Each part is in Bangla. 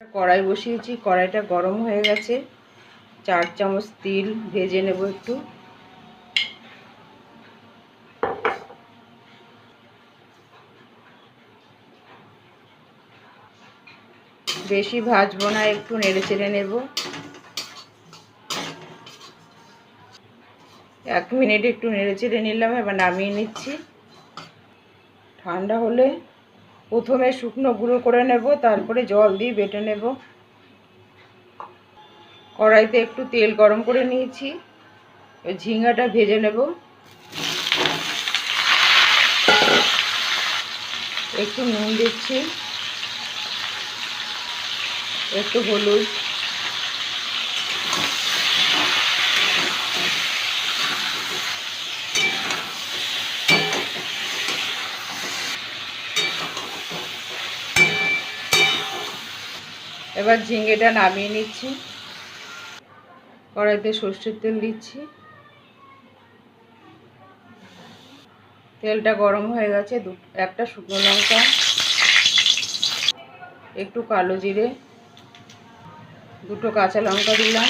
কড়াই বসিয়েছি, কড়াইটা গরম হয়ে গেছে। চার চামচ তিল ভেজে নেব একটু। বেশি ভাজবো না, একটু নেড়ে চেড়ে নেব। এক মিনিট একটু নেড়ে চেড়ে নিলাম, এবার নামিয়ে নিচ্ছি। ঠান্ডা হলে প্রথমে শুকনো গুঁড়ো করে নেব, তারপরে জল দিয়ে বেটে নেব। কড়াইতে একটু তেল গরম করে নিয়েছি ওই ঝিঙ্গাটা ভেজে নেব। একটু নুন দিচ্ছি, একটু হলুদ। এবার ঝিঙেটা নামিয়ে নিচ্ছি। কড়াইতে সর্ষের তেল দিচ্ছি। তেলটা গরম হয়ে গেছে একটা শুকনো লঙ্কা, একটু কালো জিরে, দুটো কাঁচা লঙ্কা দিলাম।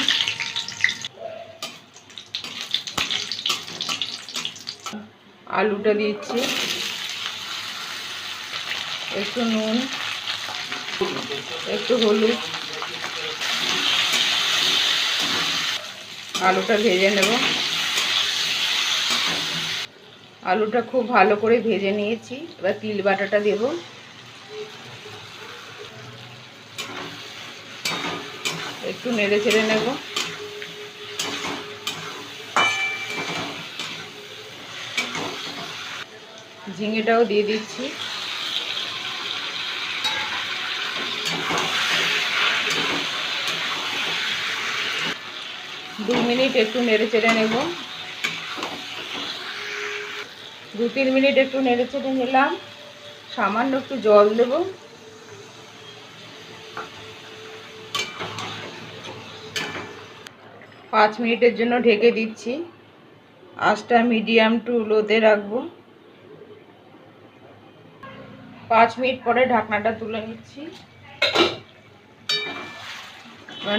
আলুটা দিচ্ছি। একটু নুন। একটু হলুদ। আলুটা ভেজে নেব। আলুটা খুব ভালো করে ভেজে নিয়েছি। এবার তিল বাটাটা দেব। একটু নেড়ে ছেড়ে নেব। ঝিঙেটাও দিয়ে দিচ্ছি। দু মিনিট একটু নেড়ে চেড়ে নেব। দু, তিন মিনিট একটু নেড়ে চেড়ে নিলাম। সামান্য একটু জল দেব। পাঁচ মিনিটের জন্য ঢেকে দিচ্ছি। আঁচটা মিডিয়াম টু লোতে রাখব। পাঁচ মিনিট পরে ঢাকনাটা তুলে নিচ্ছি।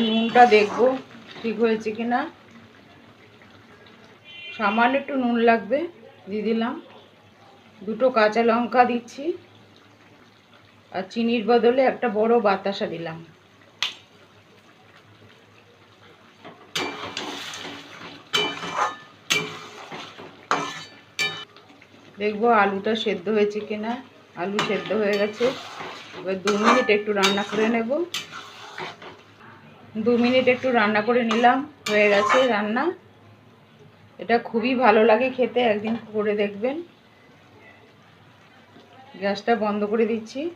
নুনটা দেখব। ঠিক হয়েছে কি না সামান্য একটু নুন লাগবে, দিয়ে দিলাম। দুটো কাঁচা লঙ্কা দিচ্ছি আর চিনির বদলে একটা বড় বাতাসা দিলাম। দেখব আলুটা সেদ্ধ হয়েছে কিনা? আলু সেদ্ধ হয়ে গেছে। এবার দু মিনিট একটু রান্না করে নেব। দু মিনিট একটু রান্না করে নিলাম, হয়ে গেছে রান্না। এটা খুবই ভালো লাগে খেতে, একদিন করে দেখবেন। গ্যাসটা বন্ধ করে দিচ্ছি।